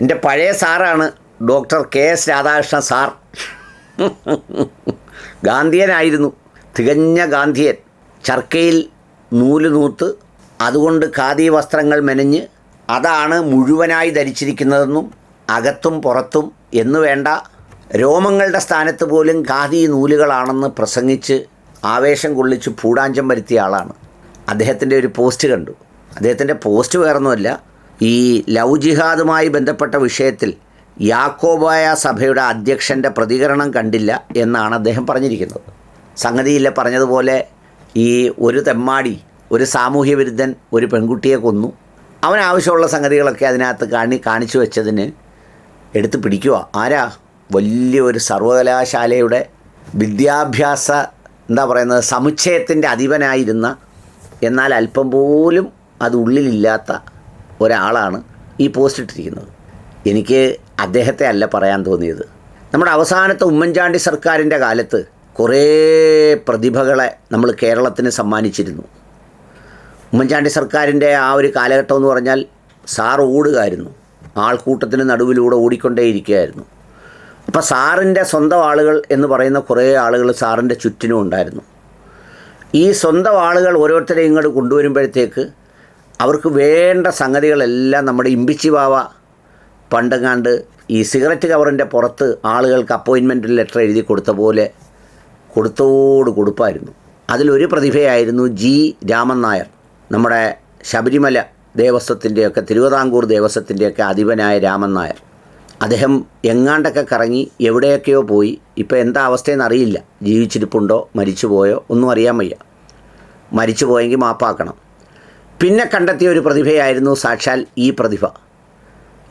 എന്റെ പഴയ സാറാണ് doctor K S Radhakrishnan sir. ഗാന്ധിയനായിരുന്നു. തികഞ്ഞ ഗാന്ധിയൻ. ചർക്കയിൽ നൂൽ നൂത്ത് അതുകൊണ്ട് ഖാദി വസ്ത്രങ്ങൾ മെനഞ്ഞ് അതാണ് മുഴുവനായി ധരിച്ചിരിക്കുന്നതെന്നും അകത്തും പുറത്തും എന്നു വേണ്ട രോമങ്ങളുടെ സ്ഥാനത്ത് പോലും ഖാദി നൂലുകളാണെന്ന് പ്രസംഗിച്ച് ആവേശം കൊള്ളിച്ച് പൂടാഞ്ചം വരുത്തിയ ആളാണ്. അദ്ദേഹത്തിന്റെ ഒരു പോസ്റ്റ് കണ്ടു. അദ്ദേഹത്തിന്റെ പോസ്റ്റ് വേറൊന്നുമല്ല ഈ ലവ് ജിഹാദുമായി ബന്ധപ്പെട്ട വിഷയത്തിൽ യാക്കോബായ സഭയുടെ അധ്യക്ഷന്റെ പ്രതികരണം കണ്ടില്ല എന്നാണ് അദ്ദേഹം പറഞ്ഞിരിക്കുന്നത്. സംഗതിയില്ല പറഞ്ഞതുപോലെ ഈ ഒരു തെമ്മാടി ഒരു സാമൂഹ്യ വിരുദ്ധൻ ഒരു പെൺകുട്ടിയെ കൊന്നു. അവനാവശ്യമുള്ള സംഗതികളൊക്കെ അതിനകത്ത് കാണി കാണിച്ചു വെച്ചതിന് എടുത്ത് പിടിക്കുക. ആരാ? വലിയൊരു സർവകലാശാലയുടെ വിദ്യാഭ്യാസ എന്താ പറയുന്നത് സമുച്ചയത്തിന്റെ അധിപനായിരുന്ന എന്നാൽ അല്പം പോലും അത് ഉള്ളിലില്ലാത്ത ഒരാളാണ് ഈ പോസ്റ്റ് ഇട്ടിരിക്കുന്നത്. എനിക്ക് അദ്ദേഹത്തെ അല്ല പറയാൻ തോന്നിയത്. നമ്മുടെ അവസാനത്തെ ഉമ്മൻചാണ്ടി സർക്കാരിന്റെ കാലത്ത് കുറേ പ്രതിഭകളെ നമ്മൾ കേരളത്തിന് സമ്മാനിച്ചിരുന്നു. ഉമ്മൻചാണ്ടി സർക്കാരിന്റെ ആ ഒരു കാലഘട്ടം എന്ന് പറഞ്ഞാൽ സാർ ഓടുകയായിരുന്നു. ആൾക്കൂട്ടത്തിന് നടുവിലൂടെ ഓടിക്കൊണ്ടേയിരിക്കുകയായിരുന്നു. അപ്പോൾ സാറിന്റെ സ്വന്തം ആളുകൾ എന്ന് പറയുന്ന കുറേ ആളുകൾ സാറിന്റെ ചുറ്റിനും ഉണ്ടായിരുന്നു. ഈ സ്വന്തം ആളുകൾ ഓരോരുത്തരെയും ഇങ്ങോട്ട് കൊണ്ടുവരുമ്പോഴത്തേക്ക് അവർക്ക് വേണ്ട സംഗതികളെല്ലാം നമ്മുടെ ഇമ്പിച്ചി ബാവ പണ്ടെങ്ങാണ്ട് ഈ സിഗരറ്റ് കവറിന്റെ പുറത്ത് ആളുകൾക്ക് അപ്പോയിൻമെന്റ് ലെറ്റർ എഴുതി കൊടുത്ത പോലെ കൊടുത്തോട് കൊടുപ്പായിരുന്നു. അതിലൊരു പ്രതിഭയായിരുന്നു ജി രാമൻ നായർ. നമ്മുടെ ശബരിമല ദേവസ്വത്തിന്റെയൊക്കെ തിരുവിതാംകൂർ ദേവസ്വത്തിന്റെയൊക്കെ അധിപനായ രാമൻ നായർ. അദ്ദേഹം എങ്ങാണ്ടൊക്കെ കറങ്ങി എവിടെയൊക്കെയോ പോയി. ഇപ്പോൾ എന്താ അവസ്ഥയെന്ന് അറിയില്ല. ജീവിച്ചിരിപ്പുണ്ടോ? മരിച്ചു പോയോ ഒന്നും അറിയാൻ വയ്യ. മരിച്ചു പോയെങ്കിൽ മാപ്പാക്കണം. പിന്നെ കണ്ടെത്തിയ ഒരു പ്രതിഭയായിരുന്നു സാക്ഷാൽ ഈ പ്രതിഭ.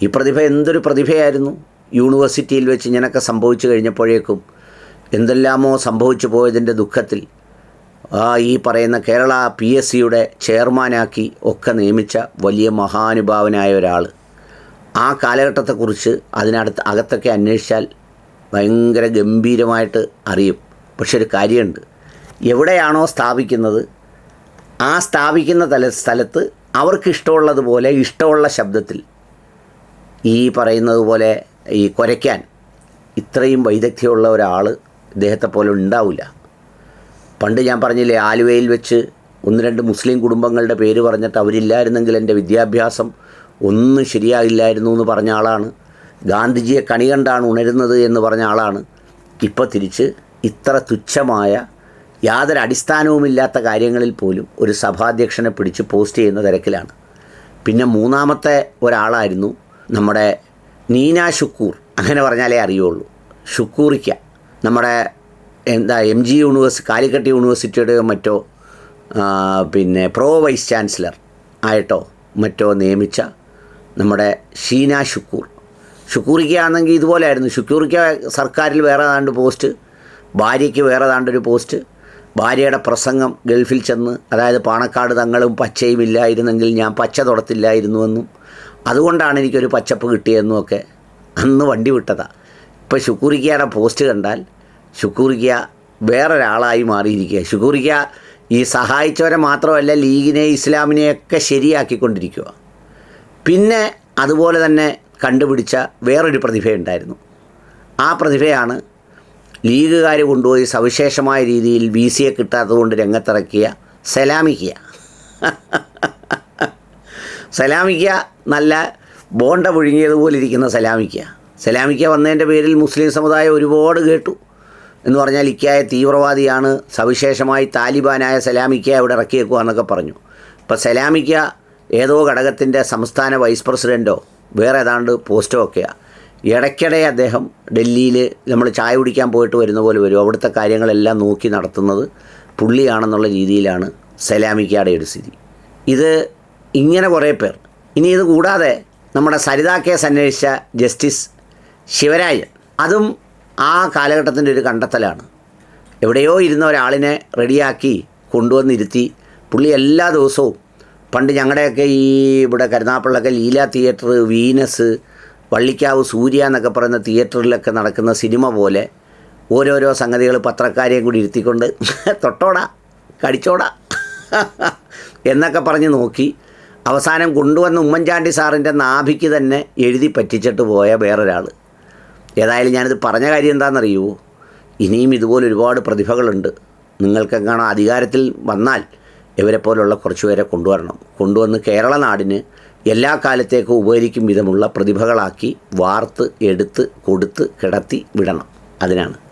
ഈ പ്രതിഭ എന്തൊരു പ്രതിഭയായിരുന്നു? യൂണിവേഴ്സിറ്റിയിൽ വെച്ച് ഇങ്ങനെയൊക്കെ സംഭവിച്ചു കഴിഞ്ഞപ്പോഴേക്കും എന്തെല്ലാമോ സംഭവിച്ചു പോയതിന്റെ ദുഃഖത്തിൽ ആ ഈ പറയുന്ന കേരള പി എസ് സിയുടെ ചെയർമാനാക്കി ഒക്കെ നിയമിച്ച വലിയ മഹാനുഭാവനായ ഒരാൾ. ആ കാലഘട്ടത്തെക്കുറിച്ച് അതിനടുത്ത് അകത്തൊക്കെ അന്വേഷിച്ചാൽ ഭയങ്കര ഗംഭീരമായിട്ട് അറിയും. പക്ഷെ ഒരു കാര്യമുണ്ട്. എവിടെയാണോ സ്ഥാപിക്കുന്നത്? ആ സ്ഥാപിക്കുന്ന തല സ്ഥലത്ത് അവർക്ക് ഇഷ്ടമുള്ളതുപോലെ ഇഷ്ടമുള്ള ശബ്ദത്തിൽ ഈ പറയുന്നത് പോലെ ഈ കുരയ്ക്കാൻ ഇത്രയും വൈദഗ്ധ്യമുള്ള ഒരാൾ ഇദ്ദേഹത്തെ പോലെ ഉണ്ടാവില്ല. പണ്ട് ഞാൻ പറഞ്ഞില്ലേ ആലുവയിൽ വെച്ച് ഒന്ന് രണ്ട് മുസ്ലിം കുടുംബങ്ങളുടെ പേര് പറഞ്ഞിട്ട് അവരില്ലായിരുന്നെങ്കിൽ എന്റെ വിദ്യാഭ്യാസം ഒന്നും ശരിയാകില്ലായിരുന്നു എന്ന് പറഞ്ഞ ആളാണ്. ഗാന്ധിജിയെ കണി കണ്ടാണ് ഉണരുന്നത് എന്ന് പറഞ്ഞ ആളാണ്. ഇപ്പോൾ തിരിച്ച് ഇത്ര തുച്ഛമായ യാതൊരു അടിസ്ഥാനവുമില്ലാത്ത കാര്യങ്ങളിൽ പോലും ഒരു സഭാധ്യക്ഷനെ പിടിച്ച് പോസ്റ്റ് ചെയ്യുന്ന തിരക്കിലാണ്. പിന്നെ മൂന്നാമത്തെ ഒരാളായിരുന്നു നമ്മുടെ നീന ഷുക്കൂർ. അങ്ങനെ പറഞ്ഞാലേ അറിയുള്ളൂ. ഷുക്കൂറിക്ക. നമ്മുടെ എന്താ എം ജി യൂണിവേഴ്സിറ്റി കാലിക്കട്ട് യൂണിവേഴ്സിറ്റിയുടെ മറ്റോ പിന്നെ പ്രോ വൈസ് ചാൻസലർ ആയിട്ടോ മറ്റോ നിയമിച്ച നമ്മുടെ ഷീന ഷുക്കൂർ. ഷുക്കൂറിക്ക ആണെങ്കിൽ ഇതുപോലെയായിരുന്നു. ഷുക്കൂറിക്ക സർക്കാരിൽ വേറെ ഏതാണ്ട് പോസ്റ്റ് ഭാര്യയ്ക്ക് വേറെ ഏതാണ്ടൊരു പോസ്റ്റ് ഭാര്യയുടെ പ്രസംഗം ഗൾഫിൽ ചെന്ന് അതായത് പാണക്കാട് തങ്ങളും പച്ചയും ഇല്ലായിരുന്നെങ്കിൽ ഞാൻ പച്ച തുടത്തില്ലായിരുന്നുവെന്നും അതുകൊണ്ടാണ് എനിക്കൊരു പച്ചപ്പ് കിട്ടിയതെന്നും ഒക്കെ അന്ന് വണ്ടി വിട്ടതാ. ഇപ്പോൾ ഷുക്കൂറിക്കയുടെ പോസ്റ്റ് കണ്ടാൽ ഷുക്കൂറിക്ക വേറൊരാളായി മാറിയിരിക്കുക ഷുക്കൂറിക്ക ഈ സഹായിച്ചവരെ മാത്രമല്ല ലീഗിനെ ഇസ്ലാമിനെയൊക്കെ ശരിയാക്കിക്കൊണ്ടിരിക്കുക പിന്നെ അതുപോലെ തന്നെ കണ്ടുപിടിച്ച വേറൊരു പ്രതിഭയുണ്ടായിരുന്നു. ആ പ്രതിഭയാണ് ലീഗുകാർ കൊണ്ടുപോയി സവിശേഷമായ രീതിയിൽ വി സിയെ കിട്ടാത്തതുകൊണ്ട് രംഗത്തിറക്കിയ സലാമിക്കുക സലാമിക്ക നല്ല ബോണ്ട പുഴുങ്ങിയതുപോലെ ഇരിക്കുന്ന സലാമിക്ക. സലാമിക്ക വന്നതിന്റെ പേരിൽ മുസ്ലിം സമുദായം ഒരുപാട് കേട്ടു. എന്ന് പറഞ്ഞാൽ ഇക്കായ തീവ്രവാദിയാണ് സവിശേഷമായി താലിബാനായ സലാമിക്ക അവിടെ ഇറക്കിയേക്കുക എന്നൊക്കെ പറഞ്ഞു. ഇപ്പോൾ സലാമിക്ക ഏതോ ഘടകത്തിന്റെ സംസ്ഥാന വൈസ് പ്രസിഡന്റോ വേറെ ഏതാണ്ട് പോസ്റ്റോ ഒക്കെയാണ് ഇടയ്ക്കിടെ അദ്ദേഹം ഡൽഹിയിൽ നമ്മൾ ചായ കുടിക്കാൻ പോയിട്ട് വരുന്ന പോലെ വരും. അവിടുത്തെ കാര്യങ്ങളെല്ലാം നോക്കി നടത്തുന്നത് പുള്ളിയാണെന്നുള്ള രീതിയിലാണ് സലാമിക്കാടെ ഒരു സ്ഥിതി. ഇത് ഇങ്ങനെ കുറേ പേർ. ഇനി ഇത് കൂടാതെ നമ്മുടെ സരിതാ കേസ് അന്വേഷിച്ച ജസ്റ്റിസ് ശിവരാജൻ. അതും ആ കാലഘട്ടത്തിന്റെ ഒരു കണ്ടെത്തലാണ്. എവിടെയോ ഇരുന്ന ഒരാളിനെ റെഡിയാക്കി കൊണ്ടുവന്നിരുത്തി പുള്ളി എല്ലാ ദിവസവും പണ്ട് ഞങ്ങളുടെയൊക്കെ ഈ ഇവിടെ കരുനാപ്പള്ളൊക്കെ ലീല തിയേറ്റർ വീനസ് വള്ളിക്കാവ് സൂര്യ എന്നൊക്കെ പറയുന്ന തിയേറ്ററിലൊക്കെ നടക്കുന്ന സിനിമ പോലെ ഓരോരോ സംഗതികൾ പത്രക്കാരെയും കൂടി ഇരുത്തിക്കൊണ്ട് തൊട്ടോടാ കടിച്ചോടാ എന്നൊക്കെ പറഞ്ഞ് നോക്കി. അവസാനം കൊണ്ടുവന്ന ഉമ്മൻചാണ്ടി സാറിന്റെ നാഭിക്ക് തന്നെ എഴുതി പറ്റിച്ചിട്ട് പോയ വേറൊരാൾ. ഏതായാലും ഞാനിത് പറഞ്ഞ കാര്യം എന്താണെന്നറിയുമോ ഇനിയും ഇതുപോലെ ഒരുപാട് പ്രതിഭകളുണ്ട്. നിങ്ങൾക്കെങ്ങാണോ അധികാരത്തിൽ വന്നാൽ ഇവരെ പോലുള്ള കുറച്ച് പേരെ കൊണ്ടുവരണം. കൊണ്ടുവന്ന് കേരള നാടിന് എല്ലാ കാലത്തേക്കും ഉപകരിക്കും വിധമുള്ള പ്രതിഭകളാക്കി വാർത്ത് എടുത്ത് കൊടുത്ത് കിടത്തി വിടണം. അതിനാണ്.